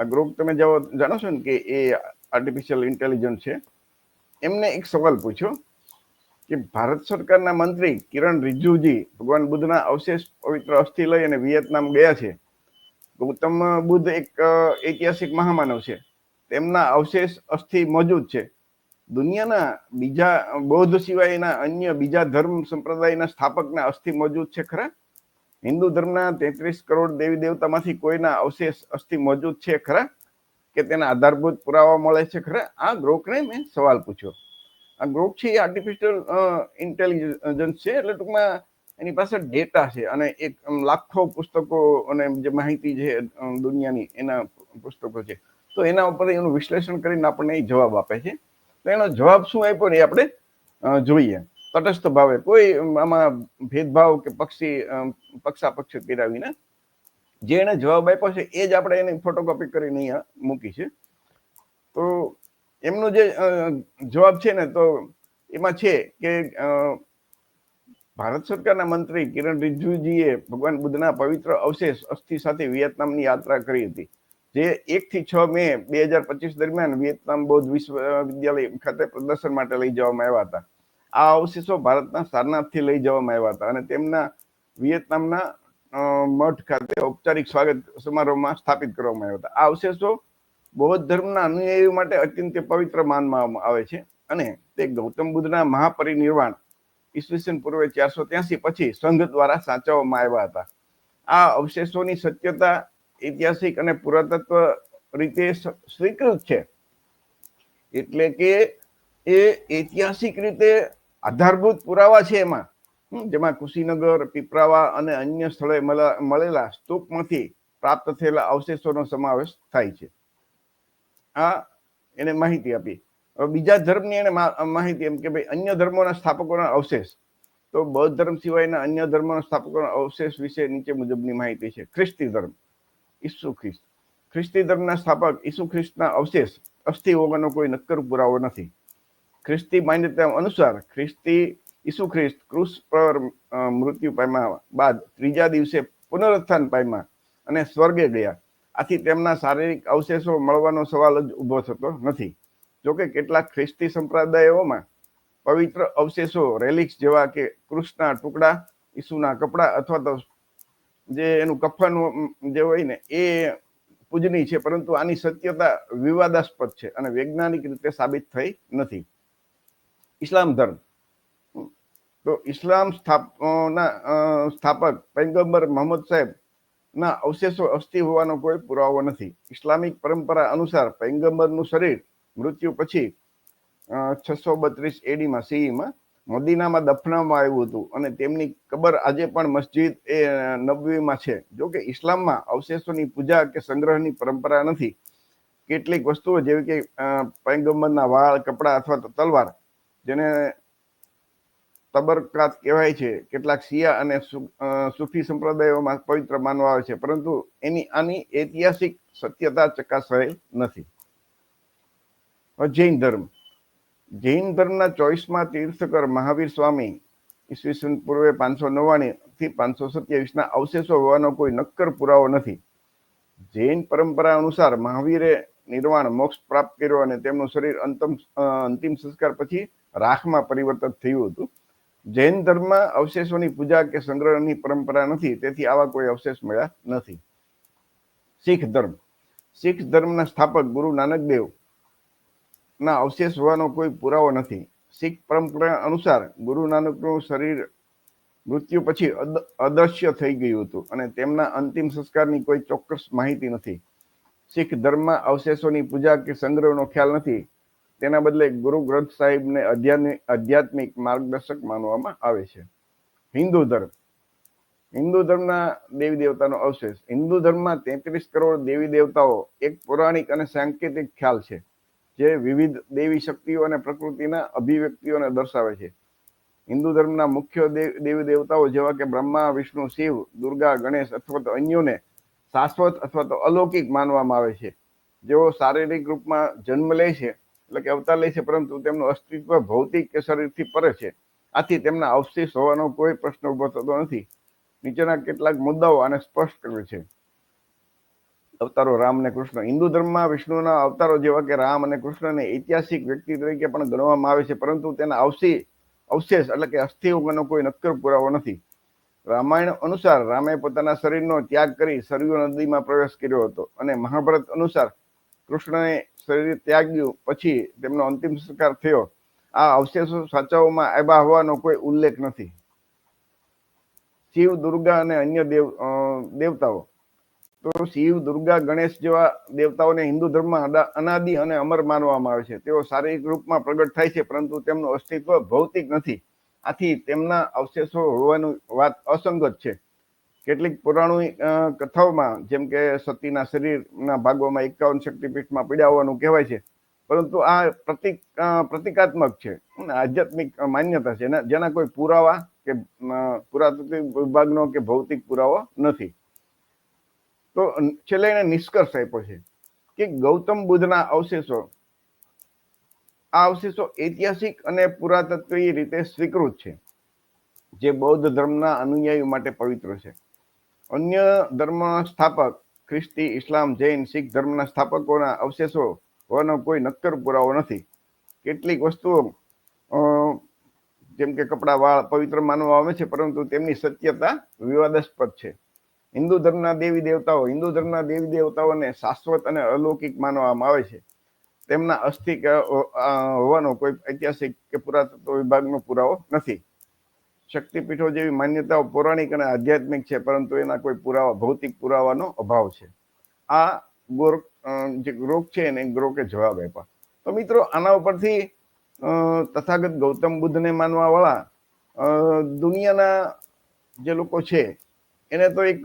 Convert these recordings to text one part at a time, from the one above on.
આ ગ્રુપ તમે જાઓ, જાણો છો ને કે એ આર્ટિફિશિયલ ઇન્ટેલિજન્સ છે? એમને એક સવાલ પૂછ્યો કે ભારત સરકારના મંત્રી કિરણ રિજ્જુજી ભગવાન બુદ્ધના અવશેષ પવિત્ર અસ્થિ લઈ અને વિયેતનામ ગયા છે. ગૌતમ બુદ્ધ એક ઐતિહાસિક મહામાનવ છે. તેમના અવશેષ અસ્થિ મોજૂદ છે. દુનિયાના બીજા બૌદ્ધ સિવાયના અન્ય બીજા ધર્મ સંપ્રદાયના સ્થાપકના અસ્થિ મોજૂદ છે ખરા? હિન્દુ ધર્મના તેત્રીસ કરોડ દેવી દેવતામાંથી કોઈના અવશેષ અસ્થિ મોજૂદ છે ખરા? કે તેના આધારભૂત પુરાવા મળે છે ખરા? આ ગ્રોકને મેં સવાલ પૂછ્યો. આ ગ્રોક છે એ આર્ટિફિશિયલ ઇન્ટેલિજન્સ છે, એટલે ટૂંકમાં એની પાસે ડેટા છે અને એક લાખો પુસ્તકો અને જે માહિતી છે દુનિયાની એના પુસ્તકો છે. તો એના ઉપર એનું વિશ્લેષણ કરીને આપણને એ જવાબ આપે છે. તો એનો જવાબ શું આપ્યો એ આપણે જોઈએ. તટસ્થ ભાવે. કોઈ આમાં ભેદભાવ કે પક્ષી પક્ષાપક્ષ કર્યા વિના જે એને જવાબ આપ્યો છે, એ જ આપણે એની ફોટોકોપી કરીને અહીંયા મૂકી છે. તો એમનો જે જવાબ છે ને, તો એમાં છે કે ભારત સરકારના મંત્રી કિરણ રિજ્જુજીએ ભગવાન બુદ્ધના પવિત્ર અવશેષ અસ્થિ સાથે વિયેતનામની યાત્રા કરી હતી. જે એકથી છ મે બે હજાર પચીસ દરમિયાન વિયેતનામ બૌદ્ધ વિશ્વવિદ્યાલય ખાતે પ્રદર્શન માટે લઈ જવામાં આવ્યા હતા. આ અવશેષો ભારતના સારનાથથી લઈ જવામાં આવ્યા હતા અને તેમના વિયેતનામના મઠ ખાતે ઔપચારિક સ્વાગત સમારોહમાં સ્થાપિત કરવામાં આવ્યા હતા. આ અવશેષો બૌદ્ધ ધર્મના અનુયાયીઓ માટે અત્યંત પવિત્ર માનવામાં આવે છે અને તે ગૌતમ બુદ્ધના મહાપરિનિર્વાણ ઈસવીસન પૂર્વે ચારસો ત્યાસી પછી સંઘ દ્વારા સાચવવામાં આવ્યા હતા. આ અવશેષોની સત્યતા ઐતિહાસિક અને પુરાતત્વ રીતે સ્વીકૃત છે. એટલે કે એ ઐતિહાસિક રીતે આધારભૂત પુરાવા છે એમાં. જેમાં કુશીનગર, પીપરાવા અને અન્ય સ્થળે મળે- મળેલા સ્તૂપમાંથી પ્રાપ્ત થયેલા અવશેષોનો સમાવેશ થાય છે. આ એને માહિતી આપી. હવે બીજા ધર્મની એને માહિતી એમ કે ભાઈ, અન્ય ધર્મોના સ્થાપકોના અવશેષ. તો બૌદ્ધ ધર્મ સિવાયના અન્ય ધર્મોના સ્થાપકોના અવશેષ વિશે નીચે મુજબની માહિતી છે. ખ્રિસ્તી ધર્મ. ઈસુ ખ્રિસ્ત. ખ્રિસ્તી ધર્મના સ્થાપક ઈસુ ખ્રિસ્તના અવશેષ અસ્થિ હોવાનો કોઈ નક્કર પુરાવો નથી. ખ્રિસ્તી માન્યતા અનુસાર ખ્રિસ્તી ઈસુ ખ્રિસ્ત ક્રુસ પર મૃત્યુ પામ્યા બાદ ત્રીજા દિવસે પુનરુત્થાન પામ્યા અને સ્વર્ગે ગયા. આથી તેમના શારીરિક અવશેષો મળવાનો સવાલ જ ઊભો થતો નથી. જોકે કેટલાક ખ્રિસ્તી સંપ્રદાયોમાં પવિત્ર અવશેષો રેલિક્સ જેવા કે કૃષ્ણના ટુકડા, ઈસુના કપડાં અથવા તો જે એનું કફન જે હોય ને એ પૂજનીય છે, પરંતુ આની સત્યતા વિવાદાસ્પદ છે અને વૈજ્ઞાનિક રીતે સાબિત થઈ નથી. ઇસ્લામ ધર્મ. તો ઇસ્લામ સ્થાપ અ, ના અ, સ્થાપક પૈગંબર મોહમ્મદ સાહેબ ના અવશેષો અસ્થિ હોવાનો કોઈ પુરાવો નથી. ઇસ્લામિક પરંપરા અનુસાર પૈગંબરનું શરીર મૃત્યુ પછી છસો બત્રીસ એડીમાં સીઈમાં મદીનામાં દફનાવવામાં આવ્યું હતું અને તેમની કબર આજે પણ મસ્જિદ એ નબવીમાં છે. જોકે ઇસ્લામમાં અવશેષોની પૂજા કે સંગ્રહની પરંપરા નથી. કેટલીક વસ્તુઓ જેવી કે પૈગંબરના વાળ કપડાં અથવા તો તલવાર જેને તબરકાત કહેવાય છે, કેટલાક શિયા અને સુફી સંપ્રદાયોમાં પવિત્ર માનવા આવે છે, પરંતુ એની આની ઐતિહાસિક સત્યતા ચકાસાયેલ નથી. જૈન ધર્મ. જૈન ધર્મના ચોવીસમાં તીર્થકર મહાવીર સ્વામી ઈસવીસન પૂર્વે પાંચસો નવ્વાણું થી પાંચસો સત્યાવીસ ના અવશેષો હોવાનો કોઈ નક્કર પુરાવો નથી. જૈન પરંપરા અનુસાર મહાવીરે નિર્વાણ, મોક્ષ પ્રાપ્ત કર્યો અને તેમનું શરીર અંતમ અંતિમ સંસ્કાર પછી રાખમાં પરિવર્તન થયું હતું. જૈન ધર્મમાં અવશેષોની પૂજા કે સંગ્રહની પરંપરા નથી, તેથી આવા કોઈ અવશેષ મળ્યા નથી. શીખ ધર્મ. શીખ ધર્મના સ્થાપક ગુરુ નાનક દેવ ના અવશેષ હોવાનો કોઈ પુરાવો નથી. શીખ પરંપરા અનુસાર ગુરુ નાનકનું શરીર મૃત્યુ પછી અદ- અદૃશ્ય થઈ ગયું હતું અને તેમના અંતિમ સંસ્કારની કોઈ ચોક્કસ માહિતી નથી. શીખ ધર્મમાં અવશેષોની પૂજા કે સંગ્રહનો ખ્યાલ નથી, તેના બદલે ગુરુ ગ્રંથ સાહિબને આધ્યાત્મિક માર્ગદર્શક માનવામાં આવે છે. હિન્દુ ધર્મ. હિન્દુ ધર્મના દેવી દેવતાનો અવશેષ. હિન્દુ ધર્મમાં તેત્રીસ કરોડ દેવી દેવતાઓ એક પૌરાણિક અને સાંકેતિક ખ્યાલ છે, જે વિવિધ દેવી શક્તિઓ અને પ્રકૃતિના અભિવ્યક્તિઓને દર્શાવે છે. હિન્દુ ધર્મના મુખ્ય દેવી દેવતાઓ જેવા કે બ્રહ્મા, વિષ્ણુ, શિવ, દુર્ગા, ગણેશ અથવા તો અન્યોને શાશ્વત અથવા તો અલૌકિક માનવામાં આવે છે. જેઓ શારીરિક રૂપમાં જન્મ લે છે, એટલે કે અવતાર લે છે, પરંતુ તેમનું અસ્તિત્વ ભૌતિક કે શરીરથી પરે છે. આથી તેમના અવશેષ હોવાનો કોઈ પ્રશ્ન ઊભો થતો નથી. નીચેના કેટલાક મુદ્દાઓ આને સ્પષ્ટ કરે છે. અવતારો રામ અને કૃષ્ણ. હિન્દુ ધર્મમાં વિષ્ણુના અવતારો જેવા કે રામ અને કૃષ્ણને ઐતિહાસિક વ્યક્તિ તરીકે પણ ગણવામાં આવે છે, પરંતુ તેના અવશી અવશેષ એટલે કે અસ્થિઓનો કોઈ નક્કર પુરાવો નથી. રામાયણ અનુસાર રામે પોતાના શરીરનો ત્યાગ કરી સરયુ નદીમાં પ્રવેશ કર્યો હતો અને મહાભારત અનુસાર કૃષ્ણએ શરીર ત્યાગ્યું. પછી તેમનો અંતિમ સંસ્કાર થયો. આ અવશેષો સાચાઓમાં આવ્યા હોવાનો કોઈ ઉલ્લેખ નથી. શિવ, દુર્ગા અને અન્ય દેવ દેવતાઓ. તો શિવ, દુર્ગા, ગણેશ જેવા દેવતાઓને હિન્દુ ધર્મમાં અનાદિ અને અમર માનવામાં આવે છે. તેઓ શારીરિક રૂપમાં પ્રગટ થાય છે, પરંતુ તેમનું અસ્તિત્વ ભૌતિક નથી. આથી તેમના અવશેષો હોવાનું વાત અસંગત છે. કેટલીક પૌરાણિક કથાઓમાં, જેમ કે સતીના શરીરના ભાગોમાં એકાવન શક્તિપીઠમાં પીડ્યા હોવાનું કહેવાય છે, પરંતુ આ પ્રતિક પ્રતિકાત્મક છે આધ્યાત્મિક માન્યતા છે જેના કોઈ પુરાવા કે પુરાતત્વ વિભાગનો કે ભૌતિક પુરાવો નથી. તો છેલ્લે એને નિષ્કર્ષ આપ્યો છે કે ગૌતમ બુદ્ધના અવશેષો આ અવશેષો ઐતિહાસિક અને પુરાતત્વીય રીતે સ્વીકૃત છે, જે બૌદ્ધ ધર્મના અનુયાયીઓ માટે પવિત્ર છે. અન્ય ધર્મના સ્થાપક ખ્રિસ્તી, ઇસ્લામ, જૈન, શીખ ધર્મના સ્થાપકોના અવશેષો હોવાનો કોઈ નક્કર પુરાવો નથી. કેટલીક વસ્તુઓ જેમ કે કપડાં, વાળ પવિત્ર માનવામાં આવે છે, પરંતુ તેમની સત્યતા વિવાદાસ્પદ છે. હિન્દુ ધર્મના દેવી દેવતાઓ, હિન્દુ ધર્મના દેવી દેવતાઓને શાશ્વત અને અલૌકિક માનવામાં આવે છે. તેમના અસ્થિ હોવાનો કોઈ ઐતિહાસિક કે પુરાતત્વ વિભાગનો પુરાવો નથી. શક્તિપીઠો જેવી માન્યતાઓ પૌરાણિક અને આધ્યાત્મિક છે, પરંતુ એના કોઈ પુરાવા, ભૌતિક પુરાવાનો અભાવ છે. આ ગોર જે ગ્રોક છે એને ગ્રોકે જવાબ આપ્યા. તો મિત્રો, આના ઉપરથી તથાગત ગૌતમ બુદ્ધને માનવાવાળા દુનિયાના જે લોકો છે, એને તો એક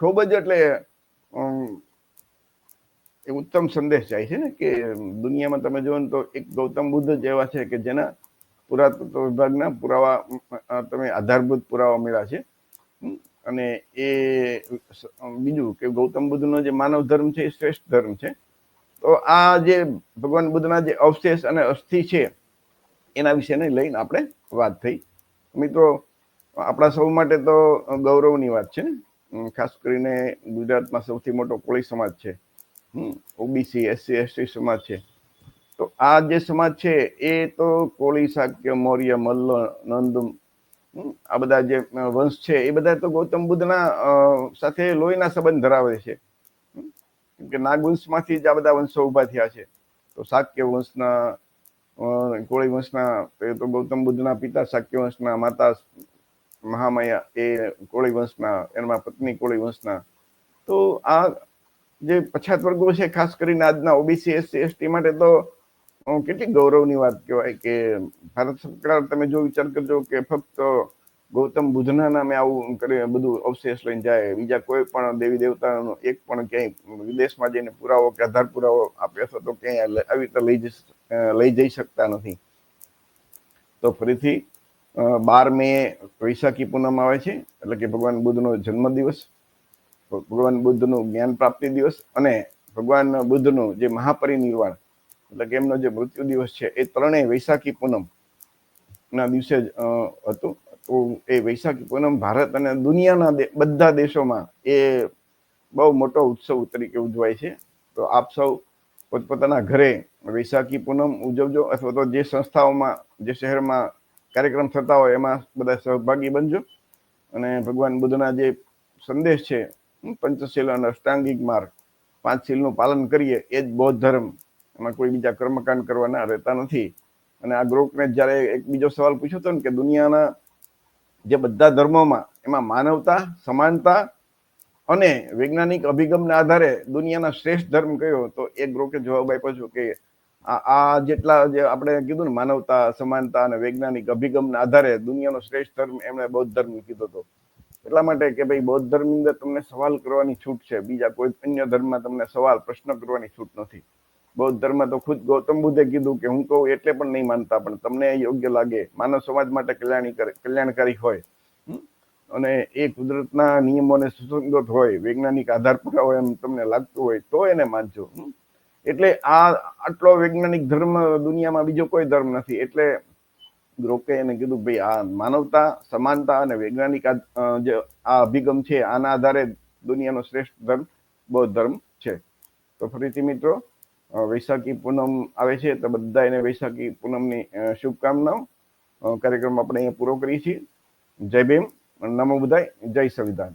ખૂબ જ એટલે એ ઉત્તમ સંદેશ જાય છે ને કે દુનિયામાં તમે જુઓ તો એક ગૌતમ બુદ્ધ જ એવા છે કે જેના પુરાતત્વ વિભાગના પુરાવા તમે આધારભૂત પુરાવા મળ્યા છે. અને એ બીજું કે ગૌતમ બુદ્ધનો જે માનવ ધર્મ છે એ શ્રેષ્ઠ ધર્મ છે. તો આ જે ભગવાન બુદ્ધના જે અવશેષ અને અસ્થિ છે એના વિશેને લઈને આપણે વાત થઈ. મિત્રો, આપણા સૌ માટે તો ગૌરવની વાત છે ખાસ કરીને ગુજરાતમાં સૌથી મોટો કોળી સમાજ છે. ઓબીસી એસસી એસટી સમાજ છે. તો આ જે સમાજ છે, એ તો કોળી શાક્ય મૌર્ય, મલ્લ, નંદ આ બધા જે વંશ છે, એ બધા તો ગૌતમ બુદ્ધના સાથે લોહીના સંબંધ ધરાવે છે. કેમ કે નાગવંશમાંથી જ આ બધા વંશો ઊભા થયા છે. તો શાક્ય વંશના કોળી વંશના, એ તો ગૌતમ બુદ્ધના પિતા શાક્ય વંશના માતા, મહામાયા, એ કોળી વંશના એમાં પત્ની કોળી વંશના. તો આ જે પછાત વર્ગો છે, ખાસ કરીને આજના ઓબીસી એસસી એસટી માટે તો કેટલી ગૌરવની વાત કહેવાય કે ભારત સરકાર તમે જો વિચાર કરજો કે ફક્ત ગૌતમ બુદ્ધના નામે આવું કરી, બધું અવશેષ લઈને જાય, બીજા કોઈ પણ દેવી દેવતાનો એક પણ ક્યાંય વિદેશમાં જઈને પુરાવો કે આધાર પુરાવો આપે અથવા તો ક્યાંય આવી રીતે લઈ જઈ લઈ જઈ શકતા નથી. તો ફરીથી બાર મે વૈશાખી પૂનમ આવે છે, એટલે કે ભગવાન બુદ્ધનો જન્મદિવસ. ભગવાન બુદ્ધનું જ્ઞાન પ્રાપ્તિ દિવસ અને ભગવાન બુદ્ધનું જે મહાપરિનિર્વાણ, એટલે કે એમનો જે મૃત્યુ દિવસ છે, એ ત્રણેય વૈશાખી પૂનમ ના દિવસે જ હતું. તો એ વૈશાખી પૂનમ ભારત અને દુનિયાના બધા દેશોમાં એ બહુ મોટો ઉત્સવ તરીકે ઉજવાય છે. તો આપ સૌ પોતપોતાના ઘરે વૈશાખી પૂનમ ઉજવજો અથવા તો જે સંસ્થાઓમાં, જે શહેરમાં કાર્યક્રમ થતા હોય, એમાં બધા સહભાગી બનજો. અને ભગવાન બુદ્ધના જે સંદેશ છે પંચશીલ અને અષ્ટાંગિક માર્ગ. પાંચ શીલનું પાલન કરીએ, એ જ બૌદ્ધ ધર્મ. એમાં કોઈ બીજા કર્મકાંડ કરવાના રહેતા નથી. અને આ ગ્રુપને જ્યારે એક બીજો સવાલ પૂછ્યો હતો ને કે દુનિયાના જે બધા ધર્મોમાં એમાં માનવતા, સમાનતા અને વૈજ્ઞાનિક અભિગમના આધારે દુનિયાના શ્રેષ્ઠ ધર્મ કયો, તો એ ગ્રોકે જવાબ આપ્યો છે કે આ જેટલા જે આપણે કીધું ને માનવતા, સમાનતા અને વૈજ્ઞાનિક અભિગમના આધારે દુનિયાનો શ્રેષ્ઠ ધર્મ એમણે બૌદ્ધ ધર્મ કીધો હતો. એટલા માટે કે ભાઈ બૌદ્ધ ધર્મની અંદર તમને સવાલ કરવાની છૂટ છે, બીજા કોઈ અન્ય ધર્મમાં તમને સવાલ, પ્રશ્ન કરવાની છૂટ નથી. બૌદ્ધ ધર્મ તો ખુદ ગૌતમ બુદ્ધે કીધું કે હું કહું એટલે પણ નહીં માનતા, પણ તમને યોગ્ય લાગે. માનવ સમાજ માટે કલ્યાણી કરે, કલ્યાણકારી હોય? અને એ કુદરતના નિયમોને સુસંગત હોય, વૈજ્ઞાનિક આધાર હોય એમ તમને લાગતું હોય, તો એને માનજો? એટલે આ આટલો વૈજ્ઞાનિક ધર્મ દુનિયામાં બીજો કોઈ ધર્મ નથી. એટલે ગ્રોકે એને કીધું, ભાઈ, આ માનવતા, સમાનતા અને વૈજ્ઞાનિક જે આ અભિગમ છે, આના આધારે દુનિયાનો શ્રેષ્ઠ ધર્મ, બૌદ્ધ ધર્મ છે. તો ફરીથી મિત્રો વૈશાખી પૂનમ આવે છે, તો બધા એને વૈશાખી પૂનમની શુભકામનાઓ કાર્યક્રમ આપણે અહીંયા પૂરો કરીએ છીએ. જય ભીમ, નમો બધાય, જય સંવિધાન.